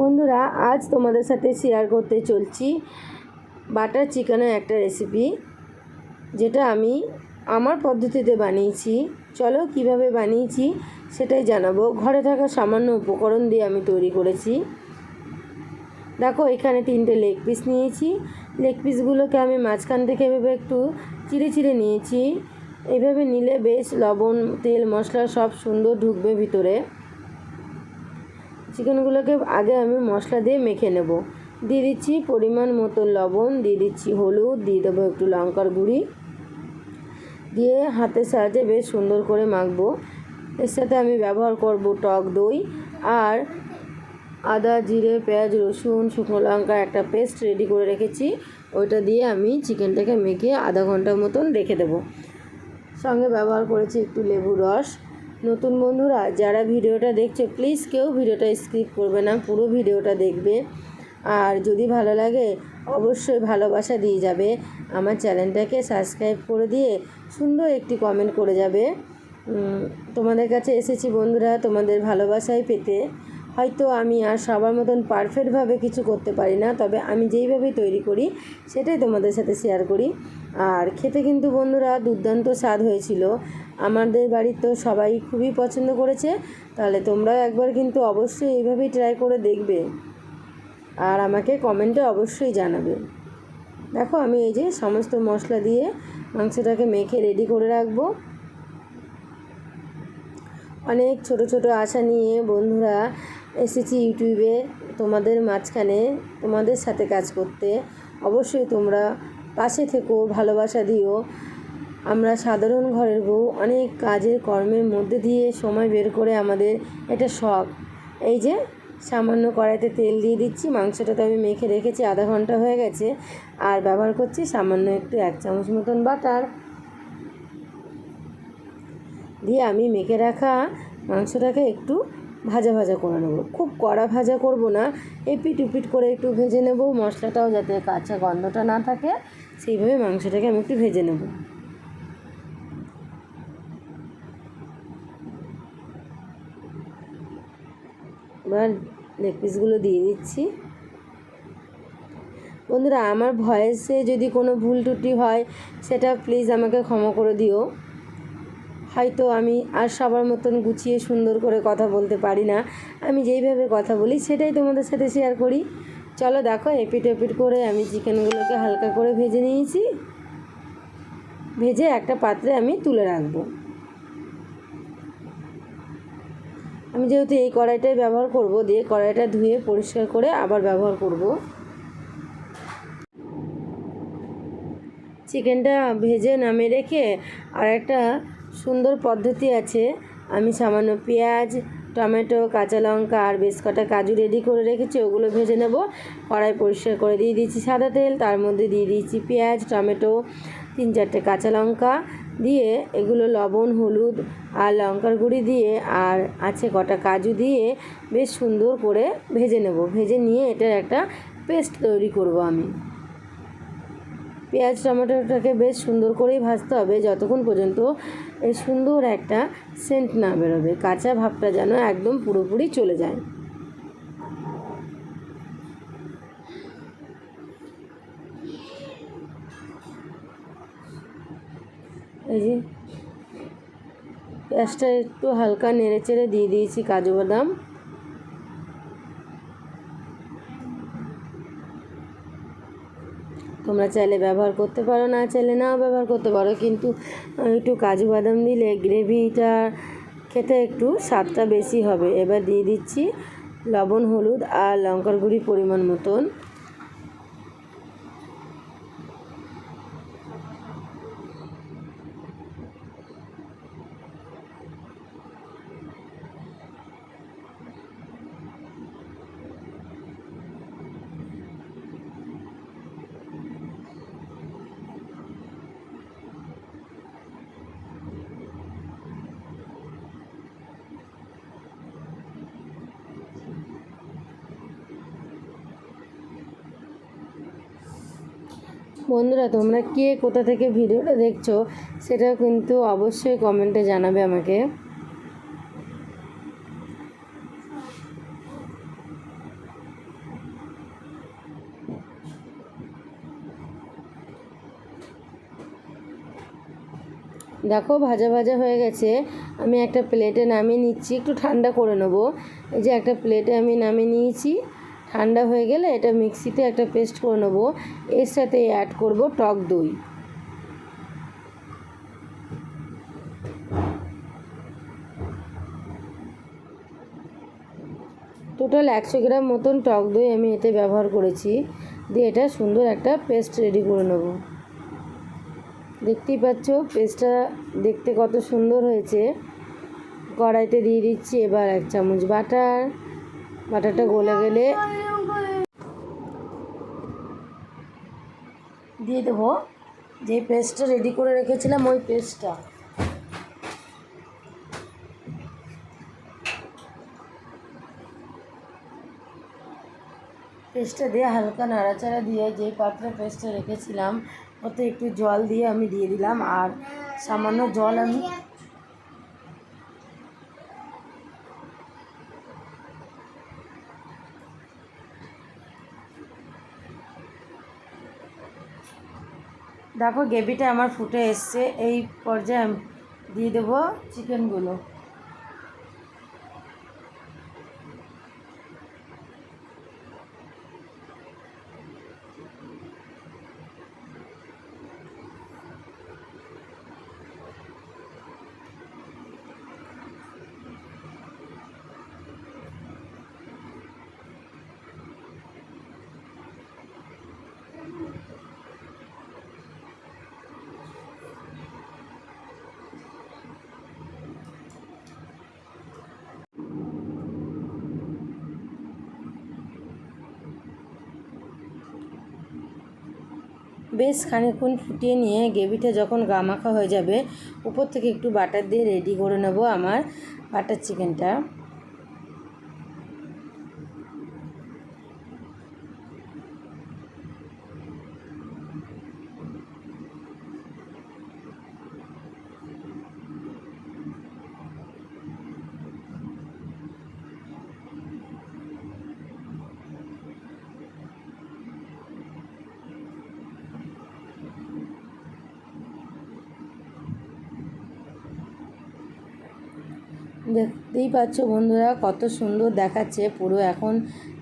বন্ধুরা, আজ তোমাদের সাথে শেয়ার করতে চলছি বাটার চিকেনের একটা রেসিপি যেটা আমি আমার পদ্ধতিতে বানিয়েছি। চলো কীভাবে বানিয়েছি সেটাই জানাব। ঘরে থাকা সামান্য উপকরণ দিয়ে আমি তৈরি করেছি। দেখো, এখানে তিনটে লেগ পিস নিয়েছি। লেগ পিসগুলোকে আমি মাঝখান থেকে এভাবে একটু চিড়ে চিড়ে নিয়েছি। এভাবে নিলে বেশ লবণ, তেল, মশলা সব সুন্দর ঢুকবে ভিতরে। চিকেনগুলোকে আগে আমি মশলা দিয়ে মেখে নেব। দিয়ে দিচ্ছি পরিমাণ মতো লবণ, দিয়ে দিচ্ছি হলুদ, দিয়ে দেবো একটু লঙ্কার গুঁড়ি। দিয়ে হাতের সাহায্যে বেশ সুন্দর করে মাখবো। এর সাথে আমি ব্যবহার করব টক দই আর আদা, জিরে, পেঁয়াজ, রসুন, শুকনো লঙ্কা একটা পেস্ট রেডি করে রেখেছি। ওইটা দিয়ে আমি চিকেনটাকে মেখে আধা ঘণ্টার মতন রেখে দেবো। সঙ্গে ব্যবহার করেছি একটু লেবু রস। নতুন বন্ধুরা, যারা ভিডিওটা দেখছে প্লিজ কেউ ভিডিওটা স্কিপ করবে না, পুরো ভিডিওটা দেখবে। আর যদি ভালো লাগে, অবশ্যই ভালোবাসা দিয়ে যাবে। আমার চ্যানেলটাকে সাবস্ক্রাইব করে দিয়ে সুন্দর একটি কমেন্ট করে যাবে। তোমাদের কাছে এসেছি বন্ধুরা, তোমাদের ভালোবাসাই পেতে। হয়তো আমি আর সবার মতন পারফেক্টভাবে কিছু করতে পারি না, তবে আমি যেইভাবেই তৈরি করি, সেটাই তোমাদের সাথে শেয়ার করি। আর খেতে কিন্তু বন্ধুরা দুর্দান্ত স্বাদ হয়েছিল। আমাদের বাড়ির তো সবাই খুবই পছন্দ করেছে, তাহলে তোমরাও একবার কিন্তু অবশ্যই এইভাবেই ট্রাই করে দেখবে। আর আমাকে কমেন্টে অবশ্যই জানাবে। দেখো আমি এই যে সমস্ত মশলা দিয়ে মাংসটাকে মেখে রেডি করে রাখব। অনেক ছোট ছোট আশা নিয়ে বন্ধুরা এসেছি ইউটিউবে তোমাদের মাঝখানে তোমাদের সাথে কাজ করতে। অবশ্যই তোমরা পাশে থেকো, ভালোবাসা দিও। আমরা সাধারণ ঘরের বউ, অনেক কাজের কর্মের মধ্যে দিয়ে সময় বের করে আমাদের এটা শখ। এই যে, সামান্য কড়াইতে তেল দিয়ে দিচ্ছি, মাংসটা তো আমি মেখে রেখেছি, আধা ঘণ্টা হয়ে গেছে। আর ব্যবহার করছি সামান্য একটু এক চামচ মতন বাটার। দিয়ে আমি মেখে রাখা মাংসটাকে একটু ভাজা ভাজা করে নেব। খুব কড়া ভাজা করব না, এপিট উপিট করে একটু ভেজে নেব, মশলাটাও যাতে কাঁচা গন্ধটা না থাকে, সেইভাবে মাংসটাকে আমি একটু ভেজে নেব। এবার লেগ পিসগুলো দিয়ে দিচ্ছি। বন্ধুরা, আমার ভয়েসে যদি কোনো ভুল ত্রুটি হয়, সেটা প্লিজ আমাকে ক্ষমা করে দিও। হয়তো আমি আর সবার মতন গুছিয়ে সুন্দর করে কথা বলতে পারি না। আমি যেইভাবে কথা বলি সেটাই তোমাদের সাথে শেয়ার করি। চলো দেখো এপিট এপিট করে আমি চিকেনগুলোকে হালকা করে ভেজে নিয়েছি। ভেজে একটা পাত্রে আমি তুলে রাখব। আমি যেহেতু এই কড়াইটাই ব্যবহার করব, দিয়ে কড়াইটা ধুয়ে পরিষ্কার করে আবার ব্যবহার করব। চিকেনটা ভেজে নামে রেখে আর একটা সুন্দর পদ্ধতি আছে। আমি সামান্য পেঁয়াজ, টমেটো, কাঁচা লঙ্কা আর বেশ কটা কাজু রেডি করে রেখেছি, ওগুলো ভেজে নেব। কড়াই পরিষ্কার করে দিয়ে দিয়েছি সাদা তেল, তার মধ্যে দিয়ে দিয়েছি পেঁয়াজ, টমেটো, তিন চারটে কাঁচা লঙ্কা দিয়ে এগুলো লবণ, হলুদ আর লঙ্কার গুঁড়ি দিয়ে আর আছে কটা কাজু দিয়ে বেশ সুন্দর করে ভেজে নেব। ভেজে নিয়ে এটার একটা পেস্ট তৈরি করব আমি। পেঁয়াজ টমেটোটাকে বেশ সুন্দর করেই ভাজতে হবে যতক্ষণ পর্যন্ত এই সুন্দর একটা সেন্ট না বেরোবে। কাঁচা ভাবটা যেন একদম পুরোপুরি চলে যায়। এই যে পেঁয়াজটা একটু হালকা নেড়ে চেড়ে দিয়ে দিয়েছি কাজু বাদাম। তোমরা চাইলে ব্যবহার করতে পারো, না চাইলে নাও ব্যবহার করতে পারো। কিন্তু একটু কাজু বাদাম দিলে গ্রেভিটা খেতে একটু স্বাদটা বেশি হবে। এবার দিয়ে দিচ্ছি লবণ, হলুদ আর লঙ্কার গুঁড়ি পরিমাণ মতন। বন্ধুরা, তোমরা কে কোথা থেকে ভিডিওটা দেখছ সেটা কিন্তু অবশ্যই কমেন্টে জানাবে আমাকে। দেখো, ভাজা ভাজা হয়ে গেছে। আমি একটা প্লেটে নামিয়ে নিচ্ছি, একটু ঠান্ডা করে নেব। এই যে একটা প্লেটে আমি নামিয়ে নিয়েছি। ঠান্ডা হয়ে গেলে এটা মিক্সিতে একটা পেস্ট করে নেব। এর সাথে অ্যাড করব টক দই। টোটাল একশো গ্রাম মতন টক দই আমি এতে ব্যবহার করেছি। দিয়ে এটা সুন্দর একটা পেস্ট রেডি করে নেব। দেখতেই পাচ্ছ, পেস্টটা দেখতে কত সুন্দর হয়েছে। কড়াইতে দিয়ে দিচ্ছি এবার এক চামচ বাটার। বাটারটা গলে গেলে দিয়ে দেবো। যে পেস্টটা রেডি করে রেখেছিলাম, ওই পেস্টটা পেস্টটা দিয়ে হালকা নাড়াচাড়া দিয়ে যে পাত্রে পেস্টটা রেখেছিলাম, ওতে একটু জল দিয়ে আমি দিয়ে দিলাম। আর সামান্য জল আমি দেখো গ্রেভিটা আমার ফুটে এসছে। এই পর্যায়ে দিয়ে দেবো চিকেনগুলো বেশ খানিক্ষণ ফুটিয়ে নিয়ে গ্রেভিটা যখন গামাখা হয়ে যাবে, উপর থেকে একটু বাটার দিয়ে রেডি করে নেব আমার বাটার চিকেনটা দেখতেই পাচ্ছ বন্ধুরা, কত সুন্দর দেখাচ্ছে। পুরো এখন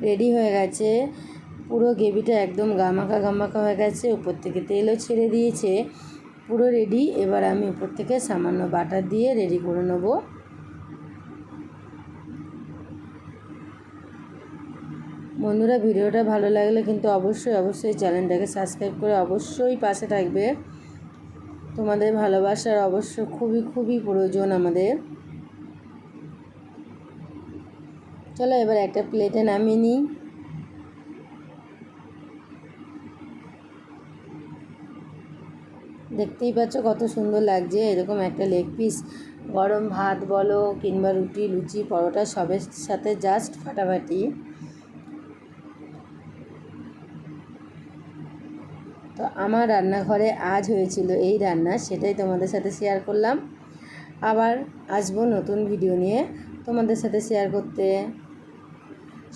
রেডি হয়ে গেছে। পুরো গ্রেভিটা একদম গামাকা গামাকা হয়ে গেছে। উপর থেকে তেলও ছেড়ে দিয়েছে। পুরো রেডি এবার আমি উপর থেকে সামান্য বাটার দিয়ে রেডি করে নেব। বন্ধুরা, ভিডিওটা ভালো লাগলে কিন্তু অবশ্যই অবশ্যই চ্যানেলটাকে সাবস্ক্রাইব করে অবশ্যই পাশে থাকবে। তোমাদের ভালোবাসার অবশ্য খুবই খুবই প্রয়োজন আমাদের। চলো এবার একটা প্লেটে নামিয়ে নিই। দেখতেই পাচ্ছ কত সুন্দর লাগছে, এরকম একটা লেগ পিস গরম ভাত বলো কিংবা রুটি, লুচি, পরোটা, সবের সাথে জাস্ট ফাটাফাটি। তো আমার রান্নাঘরে আজ হয়েছিল এই রান্না, সেটাই তোমাদের সাথে শেয়ার করলাম। আবার আসব নতুন ভিডিও নিয়ে তোমাদের সাথে শেয়ার করতে।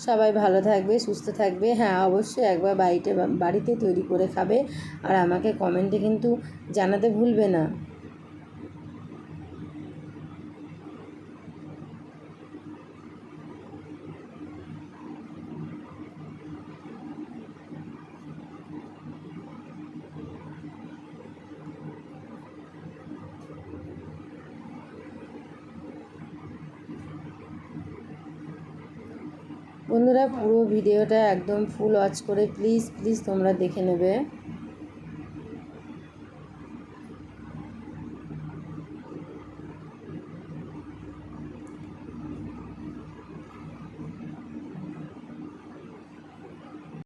সবাই ভালো থাকবে, সুস্থ থাকবে। হ্যাঁ অবশ্যই একবার বাড়িতে বাড়িতে তৈরি করে খাবে। আর আমাকে কমেন্টে কিন্তু জানাতে ভুলবে না। বন্ধুরা পুরো ভিডিওটা একদম ফুল ওয়াচ করে প্লিজ প্লিজ তোমরা দেখে নেবে।